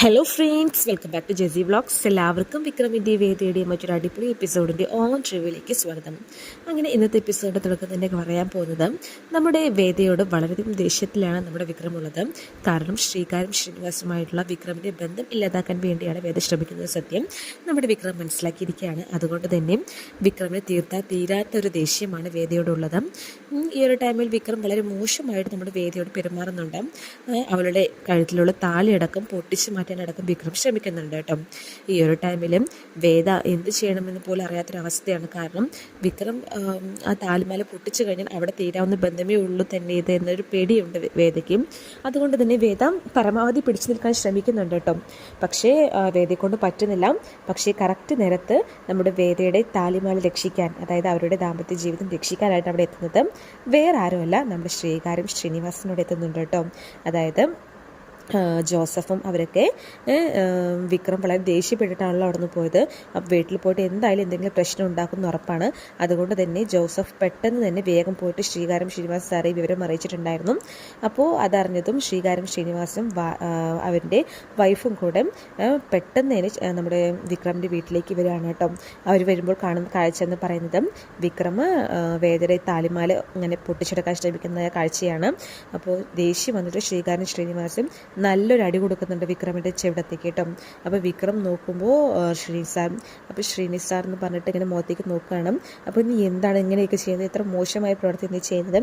Hello friends welcome back to JC vlogs എല്ലാവർക്കും വിക്രമിന്റെ വേദിയുടെ മറ്റൊരു അടിപൊളി എപ്പിസോഡിന്റെ ഓൺ ട്രിവിലേക്ക് സ്വാഗതം. അങ്ങനെ ഇന്നത്തെ എപ്പിസോഡ് തന്നെ പറയാൻ പോകുന്നത് നമ്മുടെ വേദയോട് വളരെയധികം ദേഷ്യത്തിലാണ് നമ്മുടെ വിക്രം ഉള്ളത് കാരണം ശ്രീകാരും ശ്രീനിവാസുമായിട്ടുള്ള വിക്രമിന്റെ ബന്ധം ഇല്ലാതാക്കാൻ വേണ്ടിയാണ് വേദ ശ്രമിക്കുന്നത് സത്യം. നമ്മുടെ വിക്രം മനസ്സിലാക്കിയിരിക്കുകയാണ്. അതുകൊണ്ട് തന്നെ വിക്രമിന് തീർത്താൽ തീരാത്ത ഒരു ദേഷ്യമാണ് വേദയോടുള്ളത്. ഈ ഒരു ടൈമിൽ വിക്രം വളരെ മോശമായിട്ട് നമ്മുടെ വേദയോട് പെരുമാറുന്നുണ്ട്. അവളുടെ കഴുത്തിലുള്ള താലിയടക്കം പൊട്ടിച്ചു മാറ്റാനടക്കം വിക്രം ശ്രമിക്കുന്നുണ്ട് കേട്ടോ. ഈ ഒരു ടൈമിലും വേദ എന്ത് ചെയ്യണമെന്ന് പോലും അറിയാത്തൊരവസ്ഥയാണ് കാരണം വിക്രം ആ താലിമാല പൊട്ടിച്ചു കഴിഞ്ഞാൽ അവിടെ തീരാവുന്ന ബന്ധമേ ഉള്ളൂ തന്നെ ഇത് എന്നൊരു പേടിയുണ്ട് വേദയ്ക്ക്. അതുകൊണ്ട് തന്നെ വേദ പരമാവധി പിടിച്ചു നിൽക്കാൻ ശ്രമിക്കുന്നുണ്ട് കേട്ടോ. പക്ഷേ വേദയെക്കൊണ്ട് വേദയെ കൊണ്ട് പറ്റുന്നില്ല. പക്ഷേ കറക്റ്റ് നേരത്ത് നമ്മുടെ വേദയുടെ താലിമാല രക്ഷിക്കാൻ അതായത് അവരുടെ ദാമ്പത്യ ജീവിതം രക്ഷിക്കാനായിട്ട് അവിടെ എത്തുന്നത് വേറെ ആരുമല്ല നമ്മുടെ ശ്രീകാരും ശ്രീനിവാസനോട് എത്തുന്നുണ്ട് കേട്ടോ. അതായത് ജോസഫും അവരൊക്കെ വിക്രം വളരെ ദേഷ്യപ്പെട്ടിട്ടാണല്ലോ അവിടെ നിന്ന് പോയത് വീട്ടിൽ പോയിട്ട് എന്തായാലും എന്തെങ്കിലും പ്രശ്നം ഉണ്ടാക്കുന്ന ഉറപ്പാണ്. അതുകൊണ്ട് തന്നെ ജോസഫ് പെട്ടെന്ന് തന്നെ വേഗം പോയിട്ട് ശ്രീകാരം ശ്രീനിവാസ് സാറെ വിവരം അറിയിച്ചിട്ടുണ്ടായിരുന്നു. അപ്പോൾ അതറിഞ്ഞതും ശ്രീകാരം ശ്രീനിവാസും അവരുടെ വൈഫും കൂടെ പെട്ടെന്ന് തന്നെ നമ്മുടെ വിക്രമിന്റെ വീട്ടിലേക്ക് വരികയാണ് കേട്ടോ. അവർ വരുമ്പോൾ കാണുന്ന കാഴ്ച എന്ന് പറയുന്നത് വിക്രം വേദരെ താലിമാല ഇങ്ങനെ പൊട്ടിച്ചെടുക്കാൻ ശ്രമിക്കുന്ന കാഴ്ചയാണ്. അപ്പോൾ ദേഷ്യം വന്നിട്ട് ശ്രീകാരൻ ശ്രീനിവാസും നല്ലൊരു അടി കൊടുക്കുന്നുണ്ട് വിക്രമിന്റെ ചെവിടത്തേക്ക് കേട്ടോ. അപ്പോൾ വിക്രം നോക്കുമ്പോൾ ശ്രീനിസാർ അപ്പോൾ ശ്രീനിസാർ എന്ന് പറഞ്ഞിട്ട് ഇങ്ങനെ മുഖത്തേക്ക് നോക്കുകയാണ്. അപ്പോൾ നീ എന്താണ് ഇങ്ങനെയൊക്കെ ചെയ്യുന്നത്? ഇത്ര മോശമായ പ്രവൃത്തി നീ ചെയ്യുന്നത്?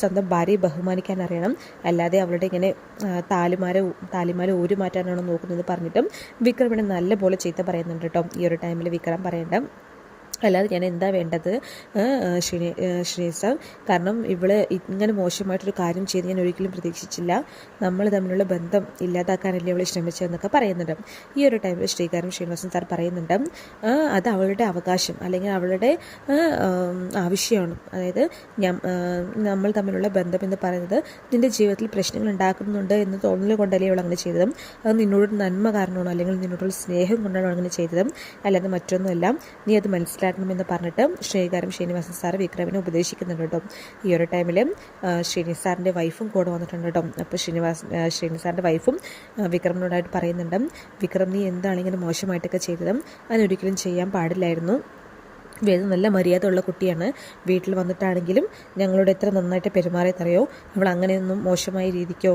സ്വന്തം ഭാര്യയെ ബഹുമാനിക്കാൻ അറിയണം. അല്ലാതെ അവളുടെ ഇങ്ങനെ താലിമാര താലിമാല ഒരു മാറ്റാനാണോ നോക്കുന്നത് പറഞ്ഞിട്ടും വിക്രമിനെ നല്ലപോലെ ചീത്ത പറയുന്നുണ്ട് കേട്ടോ. ഈ ഒരു ടൈമിൽ വിക്രം പറയേണ്ട. അല്ലാതെ ഞാൻ എന്താ വേണ്ടത്? സാർ കാരണം ഇവൾ ഇങ്ങനെ മോശമായിട്ടൊരു കാര്യം ചെയ്ത് ഞാൻ ഒരിക്കലും പ്രതീക്ഷിച്ചില്ല. നമ്മൾ തമ്മിലുള്ള ബന്ധം ഇല്ലാതാക്കാനല്ലേ അവളെ ശ്രമിച്ചതെന്നൊക്കെ പറയുന്നുണ്ട്. ഈ ഒരു ടൈമിൽ ശ്രീകാരം ശ്രീനിവാസൻ സാർ പറയുന്നുണ്ട് അത് അവളുടെ അവകാശം അല്ലെങ്കിൽ അവളുടെ ആവശ്യമാണ്. അതായത് നമ്മൾ തമ്മിലുള്ള ബന്ധം എന്ന് പറയുന്നത് നിന്റെ ജീവിതത്തിൽ പ്രശ്നങ്ങൾ ഉണ്ടാക്കുന്നുണ്ട് എന്ന് തോന്നൽ കൊണ്ടല്ലേ അവൾ അങ്ങനെ ചെയ്തത്. അത് നിന്നോട് നന്മ കാരണമാണോ അല്ലെങ്കിൽ നിന്നോടുള്ള സ്നേഹം കൊണ്ടാണോ അങ്ങനെ ചെയ്തത്? അല്ലാതെ മറ്റൊന്നുമല്ല. നീ അത് മനസ്സിലാക്കണമെന്ന് പറഞ്ഞിട്ട് ശ്രീകാരം ശ്രീനിവാസൻ സാർ വിക്രമിനെ ഉപദേശിക്കുന്നുണ്ട് കേട്ടോ. ഈ ഒരു ടൈമിൽ ശ്രീനി സാറിന്റെ വൈഫും കൂടെ വന്നിട്ടുണ്ട് കേട്ടോ. അപ്പോൾ ശ്രീനിവാസ് ശ്രീനി സാറിന്റെ വൈഫും വിക്രമിനോടായിട്ട് പറയുന്നുണ്ട്. വിക്രം നീ എന്താണ് ഇങ്ങനെ മോശമായിട്ടൊക്കെ ചെയ്തത്? അതിനൊരിക്കലും ചെയ്യാൻ പാടില്ലായിരുന്നു. വേദ നല്ല മര്യാദയുള്ള കുട്ടിയാണ്. വീട്ടിൽ വന്നിട്ടാണെങ്കിലും ഞങ്ങളോട് എത്ര നന്നായിട്ട് പെരുമാറിയതറിയോ അവൾ അങ്ങനെയൊന്നും മോശമായ രീതിക്കോ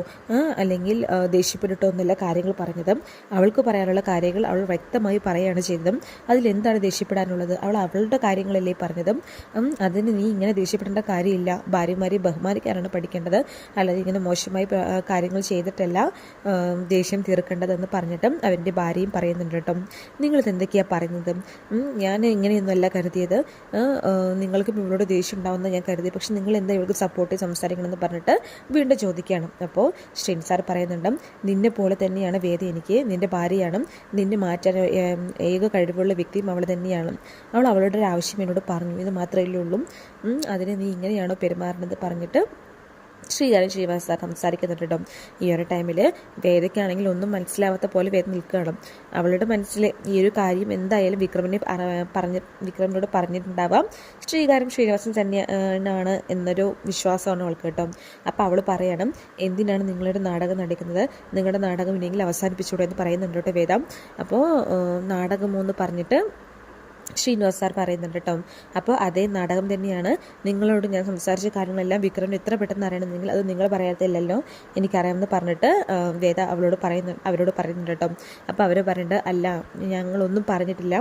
അല്ലെങ്കിൽ ദേഷ്യപ്പെട്ടിട്ടോ ഒന്നുമല്ല കാര്യങ്ങൾ പറഞ്ഞത്. അവൾക്ക് പറയാനുള്ള കാര്യങ്ങൾ അവൾ വ്യക്തമായി പറയുകയാണ് ചെയ്തതും അതിലെന്താണ് ദേഷ്യപ്പെടാനുള്ളത്? അവൾ അവളുടെ കാര്യങ്ങളല്ലേ പറഞ്ഞതും? അതിന് നീ ഇങ്ങനെ ദേഷ്യപ്പെടേണ്ട കാര്യമില്ല. ഭാര്യമാരെ ബഹുമാനിക്കാനാണ് പഠിക്കേണ്ടത്. അല്ലാതെ ഇങ്ങനെ മോശമായി കാര്യങ്ങൾ ചെയ്തിട്ടല്ല ദേഷ്യം തീർക്കേണ്ടതെന്ന് പറഞ്ഞിട്ടും അവന്റെ ഭാര്യയും പറയുന്നുണ്ട് കേട്ടോ. നിങ്ങളിത് എന്തൊക്കെയാണ് പറയുന്നത് ഞാൻ ഇങ്ങനെയൊന്നുമല്ല കരുതിയത്. നിങ്ങൾക്ക് ഇവളോട് ദേഷ്യം ഉണ്ടാവുമെന്ന് ഞാൻ കരുതി. പക്ഷെ നിങ്ങൾ എന്താ ഇവൾക്ക് സപ്പോർട്ട് സംസാരിക്കണമെന്ന് പറഞ്ഞിട്ട് വീണ്ടും ചോദിക്കുകയാണ്. അപ്പോൾ ശ്രീൻ സാർ പറയുന്നുണ്ട് നിന്നെ പോലെ തന്നെയാണ് വേദി എനിക്ക്. നിന്റെ ഭാര്യയാണ്. നിന്നെ മാറ്റാൻ ഏക കഴിവുള്ള വ്യക്തിയും അവൾ തന്നെയാണ്. അവൾ അവളുടെ ഒരു ആവശ്യം എന്നോട് പറഞ്ഞു. ഇത് മാത്രമേ ഉള്ളൂ. അതിനെ നീ ഇങ്ങനെയാണോ പെരുമാറുന്നത് പറഞ്ഞിട്ട് ശ്രീകാരൻ ശ്രീനിവാസ സാർ സംസാരിക്കുന്നുണ്ട് കേട്ടോ ഈ ഒരു ടൈമിൽ വേദയ്ക്കാണെങ്കിൽ ഒന്നും മനസ്സിലാവാത്ത പോലെ വേദ നിൽക്കുകയാണ്. അവളുടെ മനസ്സിൽ ഈ ഒരു കാര്യം എന്തായാലും വിക്രമിനെ പറഞ്ഞ് വിക്രമിനോട് പറഞ്ഞിട്ടുണ്ടാവാം. ശ്രീകാര്യം ശ്രീനിവാസൻ തന്നെയാണ് എന്നൊരു വിശ്വാസമാണ് അവൾക്ക് കേട്ടോ. അപ്പോൾ അവൾ പറയണം എന്തിനാണ് നിങ്ങളുടെ നാടകം നടിക്കുന്നത്? നിങ്ങളുടെ നാടകം ഇല്ലെങ്കിൽ അവസാനിപ്പിച്ചുകൂടെ എന്ന് പറയുന്നുണ്ട് കേട്ടോ വേദം. അപ്പോൾ നാടകമോ എന്ന് പറഞ്ഞിട്ട് ശ്രീനിവാസ് സാർ പറയുന്നുണ്ട് കേട്ടോ. അപ്പോൾ അതേ നാടകം തന്നെയാണ് നിങ്ങളോട് ഞാൻ സംസാരിച്ച കാര്യങ്ങളെല്ലാം വിക്രം എത്ര പെട്ടെന്ന് അറിയണമെന്നെങ്കിൽ അത് നിങ്ങൾ പറയാത്തില്ലല്ലോ എനിക്കറിയാമെന്ന് പറഞ്ഞിട്ട് വേദ അവളോട് പറയുന്നു അവരോട് പറയുന്നുണ്ട് കേട്ടോ. അപ്പോൾ അവർ പറയുന്നുണ്ട് അല്ല ഞങ്ങളൊന്നും പറഞ്ഞിട്ടില്ല.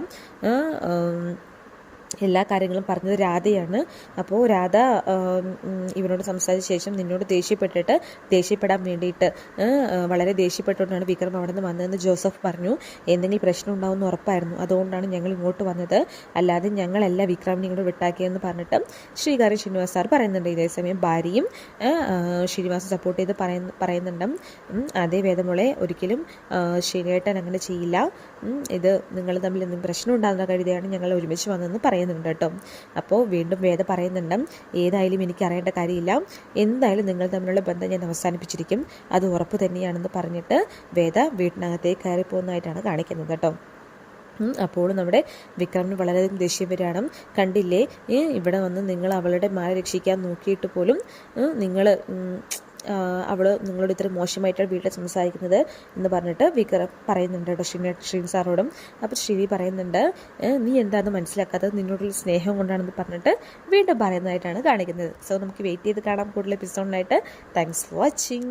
എല്ലാ കാര്യങ്ങളും പറഞ്ഞത് രാധയാണ്. അപ്പോൾ രാധ ഇവനോട് സംസാരിച്ച ശേഷം നിന്നോട് ദേഷ്യപ്പെട്ടിട്ട് ദേഷ്യപ്പെടാൻ വേണ്ടിയിട്ട് വളരെ ദേഷ്യപ്പെട്ടുകൊണ്ടാണ് വിക്രം അവിടെ നിന്ന് വന്നതെന്ന് ജോസഫ് പറഞ്ഞു. എന്തെങ്കിലും പ്രശ്നം ഉണ്ടാവുമെന്ന് ഉറപ്പായിരുന്നു. അതുകൊണ്ടാണ് ഞങ്ങൾ ഇങ്ങോട്ട് വന്നത്. അല്ലാതെ ഞങ്ങളല്ല വിക്രമിനെ ഇങ്ങോട്ട് വിട്ടാക്കിയെന്ന് പറഞ്ഞിട്ട് ശ്രീകാരി ശ്രീനിവാസ് സാർ പറയുന്നുണ്ട്. ഇതേസമയം ഭാര്യയും ശ്രീനിവാസ് സപ്പോർട്ട് ചെയ്ത് പറയുന്ന പറയുന്നുണ്ട്. അതേ വേദമോളെ ഒരിക്കലും ആ, അങ്ങനെ ചെയ്യില്ല. ഇത് നിങ്ങൾ തമ്മിൽ എന്തെങ്കിലും പ്രശ്നം ഉണ്ടാകുന്ന കരുതിയാണ് ഞങ്ങൾ ഒരുമിച്ച് വന്നതെന്ന് പറയുന്നുണ്ട് കേട്ടോ. അപ്പോൾ വീണ്ടും വേദ പറയുന്നുണ്ട് ഏതായാലും എനിക്ക് അറിയേണ്ട കാര്യമില്ല. എന്തായാലും നിങ്ങൾ തമ്മിലുള്ള ബന്ധം ഞാൻ അവസാനിപ്പിച്ചിരിക്കും. അത് ഉറപ്പ് തന്നെയാണെന്ന് പറഞ്ഞിട്ട് വേദ വീട്ടിനകത്തേക്ക് കയറി പോകുന്നതായിട്ടാണ് കാണിക്കുന്നത് കേട്ടോ. അപ്പോൾ നമ്മുടെ വിക്രമിന് വളരെയധികം ദേഷ്യം വരികയാണ്. കണ്ടില്ലേ? ഇവിടെ വന്ന് നിങ്ങൾ അവളുടെ മാല രക്ഷിക്കാൻ നോക്കിയിട്ട് പോലും നിങ്ങൾ അവൾ നിങ്ങളോട് ഇത്ര മോശമായിട്ടാണ് വീട്ടിൽ സംസാരിക്കുന്നത് എന്ന് പറഞ്ഞിട്ട് വിക്രം പറയുന്നുണ്ട് കേട്ടോ ശ്രീ ശ്രീൻ സാറോടും അപ്പോൾ ശ്രീ പറയുന്നുണ്ട് നീ എന്താണെന്ന് മനസ്സിലാക്കാത്തത്? നിന്നോടുള്ള സ്നേഹം കൊണ്ടാണെന്ന് പറഞ്ഞിട്ട് വീണ്ടും പറയുന്നതായിട്ടാണ് കാണിക്കുന്നത്. സോ നമുക്ക് വെയിറ്റ് ചെയ്ത് കാണാം കൂടുതൽ എപ്പിസോഡിനായിട്ട് താങ്ക്സ് ഫോർ വാച്ചിങ്